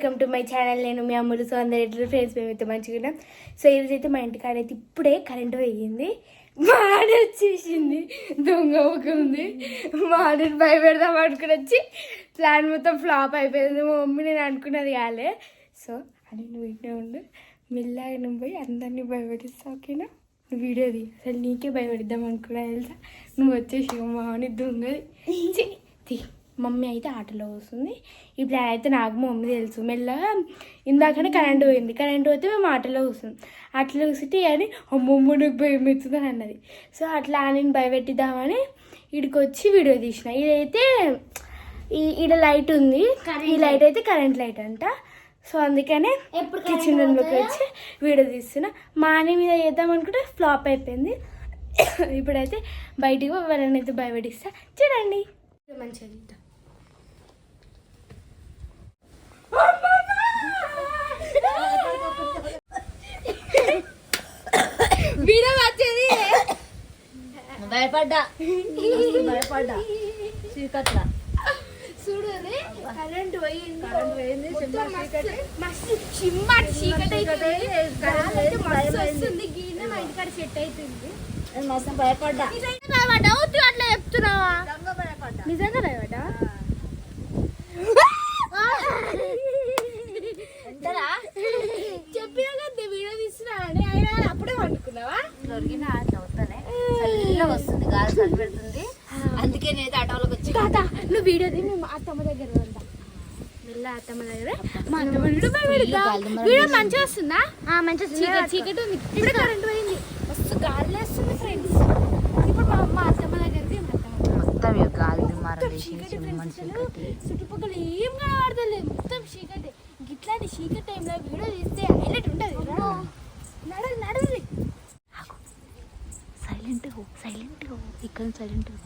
Welcome to my channel. నేను మీ అమ్ములు so అందరు ఎట్లా ఫ్రెండ్స్ మేమైతే మంచిగా ఉన్నాం. సో ఈరోజు అయితే మా ఇంటికాడ అయితే ఇప్పుడే కరెంట్ పోయింది. మాడ వచ్చేసింది. దొంగ ఉంది. మాడని భయపెడదాం అనుకుని వచ్చి ప్లాన్ మొత్తం ఫ్లాప్ అయిపోయింది. మా మమ్మీ నేను అనుకున్నది కాలే. సో అని నువ్వు ఇంట్లో ఉండు. మెల్లగా నువ్వు పోయి అందరినీ భయపెట్టిస్తావు ఓకేనా? నువ్వు వీడియో తీ అసలు నీకే భయపెడదాం అనుకున్నా తెలుసా? నువ్వు వచ్చేసి మా అని దొంగది. ఛీ, తీ. మమ్మీ అయితే ఆటలో వస్తుంది ఈ ప్లాన్ అయితే నాకు మమ్మీ తెలుసు. మెల్లగా ఇందాకనే కరెంట్ పోయింది. కరెంట్ పోతే మేము ఆటలో కూర్చున్నాం ఆటలో కూర్చుంటే అని అమ్మమ్మ నాకు భయం అవుతుంది అన్నది. సో అట్లా నేను భయపెట్టిద్దామని ఇక్కడికి వచ్చి వీడియో తీసిన. ఇదైతే ఈ ఈడ లైట్ ఉంది. ఈ లైట్ అయితే కరెంట్ లైట్ అంట. సో అందుకనే ఎప్పుడు కిచెన్ రూమ్లోకి వచ్చి వీడియో తీస్తున్నా. మాని మీద చేద్దాం అనుకుంటే ఫ్లాప్ అయిపోయింది. ఇప్పుడైతే బయటికి అయితే భయపడిస్తా చూడండి. మంచిగా తీద్దాం. వీడియో వచ్చేది భయపడ్డా? భయపడ్డా? చీకట్ల? చూడు కరెంట్ పోయింది. కరెంట్ చిమ్మ చీకటి. వస్తుంది గీన మా ఇంటికాడ సెట్ అవుతుంది మస్తు భయపడ్డా. భయపడ్డా? అట్లా చెప్తున్నావా? నిజంగా భయపడ్డా నిజంగా భయపడ్డా ఎంతరా చెప్పినా కదా వీడియో తీస్తున్నా అని అయినా అప్పుడే వండుకున్నావా దొరికిన చదువుతానే చల్లగా వస్తుంది గాలి చలి పెడుతుంది అందుకే నేను ఆటోలోకి వచ్చి తాత నువ్వు వీడియో తీ మేము అత్తమ్మ దగ్గర మెల్ల అత్తమ్మ దగ్గర. మా అత్తమ్మ వీడియో. మంచిగా వస్తుందా? మంచి చీకటి చీకటి ఉంది. ఇప్పుడు కరెంట్ పోయింది. మస్తు గాలి వేస్తుంది ఫ్రెండ్స్ ఇప్పుడు మా మా అత్తమ్మ దగ్గరికి మా మొత్తం గాలి చుట్టుపక్కల ఏం కనబడతలేదు. మొత్తం చీకటి. ఇట్లాంటి చీకటి టైంలో వీడియో తీస్తే హైలైట్ ఉంటుంది నడదు నడదు సైలెంట్ హో సైలెంట్ హో ఇక్కడ సైలెంట్ హో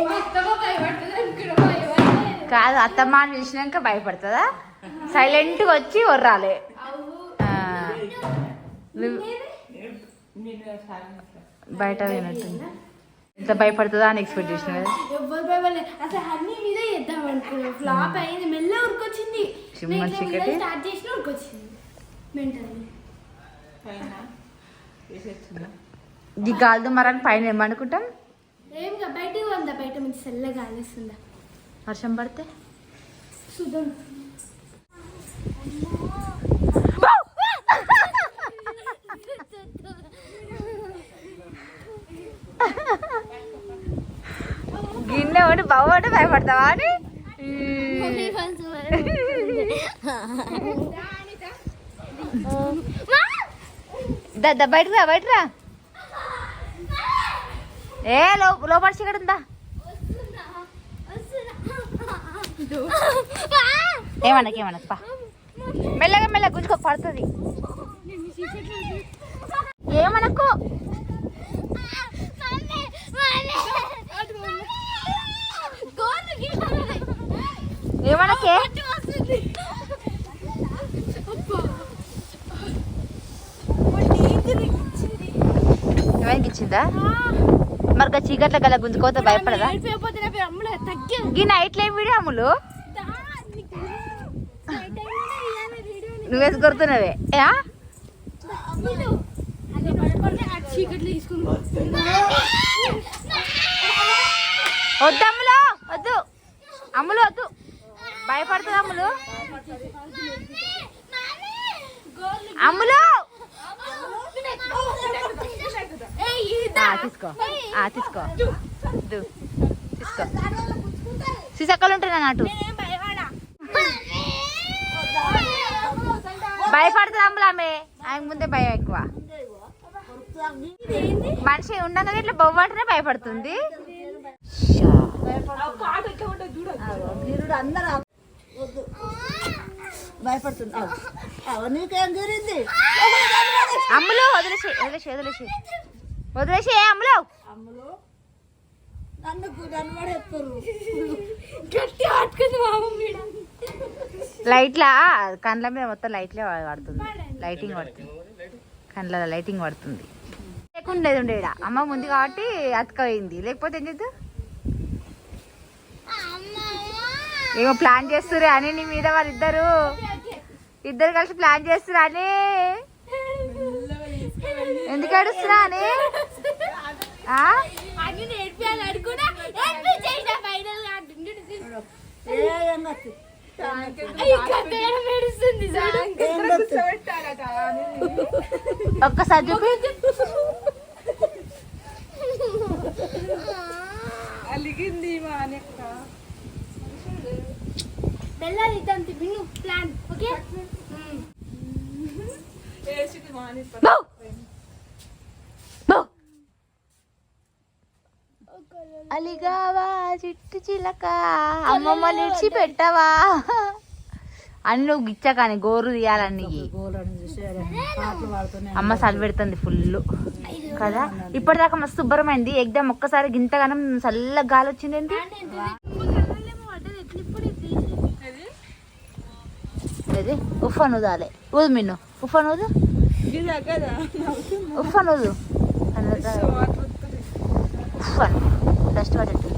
మా అత్తమ్మ భయపడుతుంది అనుకున్నా కాదు అత్తమ్మ అని పిలిచినాక భయపడుతుందా? సైలెంట్గా వచ్చి వర్రాలి బయట వినట్టుంది ఎంత భయపడుతుందా అని ఎక్స్పెక్ట్ చేసిన ఇట్లా చీకటి. ఈ గాలి దుమారాన్ని పైన ఏమనుకుంటాం వందా బయట మంచి చల్లగా వర్షం పడితే? చూద్దాం గిన్నె ఒకటి బాబు ఒకటి భయపడతావా అని? దా బయటరా బయటరా ఏ లో లోపల చీకటి ఉందా? ఏమనకు ఏమనకు పా. మెల్లగా మెల్లగా గుంజుకో పడుతుంది. ఏమనకు? ఏమనకే? ఏమైనా ఇచ్చిందా? మరి చీకట్ల గల గుంజుకోతే భయపడదా? గీ నైట్లో ఏం వీడియో అమ్ములు? నువ్వేసి కొడుతున్నావే. యా? వద్దు అమ్ములు వద్దు. అమ్ములు వద్దు. భయపడుతుంది అమ్ములు. అమ్ములు. తీసుకో. తీసుకో. తీసుకో. సీసక్కలు ఉంటాయి నాటు భయపడుతుంది అమ్ములు ఆయన ముందే భయం ఎక్కువ. మనిషి ఉండగా ఇట్లా బొవ్వంటనే భయపడుతుంది భయపడుతుంది. నీకేం తీరింది అమ్ములు వదిలేసి వదిలేసి వదిలేసి. వదిలేసి ఏ అమ్ములు అమ్ములు నన్ను నన్ను పడేస్తారు గట్టి ఆడుకుంది మా మమ్మీ లైట్లా? కండ్ల మీద మొత్తం లైట్లే పడుతుంది. లైటింగ్ పడుతుంది. కండ్ల లైటింగ్ పడుతుంది. లేకుండా ఉండే. అమ్మ ముందు కాబట్టి అతకపోయింది. లేకపోతే ఏం చేద్దాం? ఏమో ప్లాన్ చేస్తురే అని నీ మీద వాళ్ళిద్దరు. ఇద్దరు కలిసి ప్లాన్ చేస్తురా అని. ఎందుకు అడుస్తురా అని? ఆ? అన్ని నేర్పియాలి అనుకున్నా నేర్పించేసిన ఫైనల్గా ఏ ఎంగత్తి మెడుస్తుంది ఒక్కసారి చూపి బెల్లాలి ఇద్దాం విను ప్లాన్ ఓకే బౌ! బౌ! అలిగావా? చిట్టు చిలక. అమ్మమ్మ నిడిచి పెట్టవా అని నువ్వు గిచ్చ కానీ గోరు పాడుతూనే అమ్మ సలి పెడుతుంది ఫుల్. కదా? ఇప్పటిదాకా మస్తు శుభ్రమైంది ఎగ్దాం ఒక్కసారి గింతగానం చల్ల గాలి వచ్చింది ఏంటి? ఏది? ఉఫన్ ఊదాలే. ఊదు మిన్ను. ఉఫన్ ఊదు? ఉఫన్ ఊదు. ఉఫన్ డస్ట్ పడేట్టు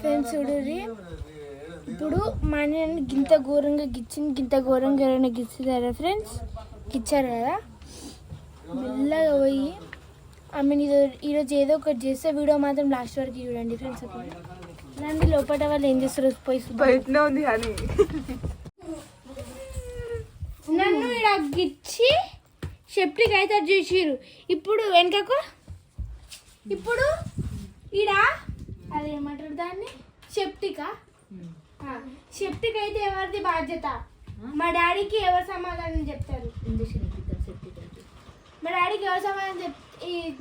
ఫ్రెండ్స్ చూడండి ఇప్పుడు మా అన్నయ్య గింత ఘోరంగా గిచ్చింది గింత ఘోరంగా ఎవరైనా గిచ్చుతారా ఫ్రెండ్స్? గిచ్చారు కదా? మెల్లగా పోయి ఐ మీన్ ఇది ఈరోజు ఏదో ఒకటి చేస్తే వీడియో మాత్రం లాస్ట్ వరకు చూడండి ఫ్రెండ్స్ అప్పుడు. రండి లోపల వాళ్ళు ఏం చేస్తారు పోయి చూద్దాం. ఉంది అని నన్ను ఇక్కడ గిచ్చి షెప్టికి అయితే అది చేసిర్రు. ఇప్పుడు వెనకకు? ఇప్పుడు ఈడ? అదేమంటారు దాన్ని? షెప్టికా షెప్టిక్ అయితే ఎవరిది బాధ్యత? మా డాడీకి ఎవరు సమాధానం చెప్తారు? మా డాడీకి ఎవరు సమాధానం చెప్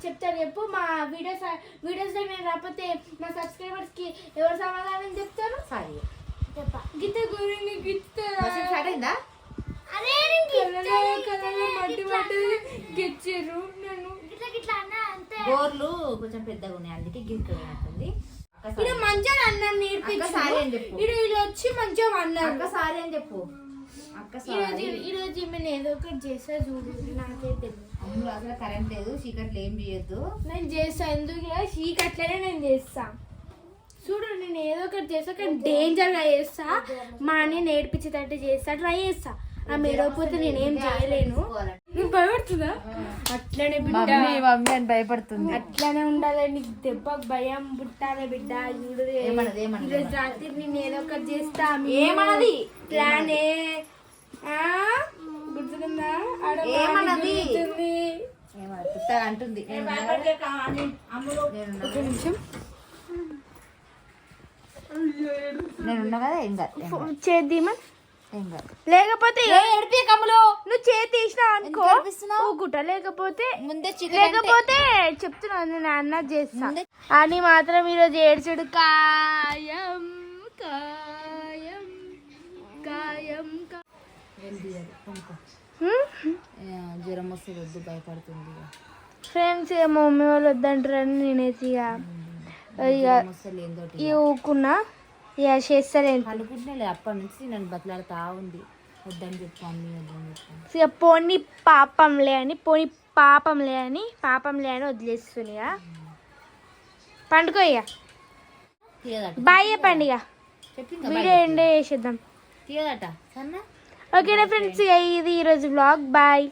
చెప్తారు చెప్పు. మా వీడియోస్ వీడియోస్లో మేము రాకపోతే మా సబ్స్క్రైబర్స్కి ఎవరు సమాధానం చెప్తారు? సారీ. చెప్ప. గిత్త గురించి గిత్త గోర్లు కొంచెం పెద్దగా ఉన్నాయి అందుకే గిరికమైనట్టుంది ఇది మంచిగా అన్నం అక్క సారీ అని చెప్పు. నేర్పించు ఇది ఇది వచ్చి మంచిగా అన్నారు. అక్క సారీ అని చెప్పు. అక్క ఈరోజు ఈమెను ఏదో ఒకటి చేస్తా చూడు నాకే తెలియదు అమ్ములు అసలు కరెంట్ లేదు చీకట్లు ఏం చేయొద్దు. నేను చేస్తా ఎందుకు? చీకట్లనే నేను చేస్తా. చూడు నేను ఏదో ఒకటి చేస్తా కానీ డేంజర్గా చేస్తా. మా అన్ని నేర్పించేటట్టు చేస్తా ట్రై చేస్తా. ఆ మేడపోతే నేనేం చేయలేను. నువ్వు భయపడుతుందా? అట్లనే బిడ్డ. మమ్మీ మమ్మీ అని భయపడుతుంది. అట్లానే ఉండాలి నీకు దెబ్బ భయం పుట్టాలి బిడ్డ చూడు. ఏమన్నది, ఏమన్నది, ఈరోజు రాత్రి నేను ఏదో ఒకటి చేస్తా ఏమన్నది? ప్లానే ఆ? గుర్తుకుందా ఆడ బాగా ఏమన్నది? గుర్తుంది. ఏమో పుట్టగా అంటుంది. నేను ఒక నిమిషం. నేను ఉన్నా కదా ఏం కాదు ఏం కాదు, చేద్దామా? ఏం కాదు లేకపోతే ఏడిపి కమ్ములు? నువ్వు చేతి తీసినావు అనుకో? ఊగుట లేకపోతే ముందే లేకపోతే చెప్తున్నాను నేను అన్న చేస్తా. అని మాత్రం ఈరోజు ఏడ్చుడు. కాయం కాయం కాయం? జ్వరం వస్తే వద్దు భయపడుతుంది ఫ్రెండ్స్ ఇక మమ్మీ వాళ్ళు వద్దంటారని నేనైతే ఇక ఏందోటి ఇక. ఊకున్నా. ఇక చేస్తలేను అనుకుంటున్నా అప్పటి నుంచి నన్ను బతలాడుతా ఉంది. వద్దని చెప్పు మమ్మీ వద్దని చెప్పు. ఇక పోనీ పాపంలే అని పోనీ పాపంలే అని పాపంలే అని వదిలేస్తుంది ఇక పండుకో ఇక బాయ్ చెప్పండి ఇక. చెప్పింది వీడియో ఎండ్ చేసేద్దాం. ఓకేనా ఫ్రెండ్స్ ఇది ఈరోజు బ్లాగ్ బాయ్.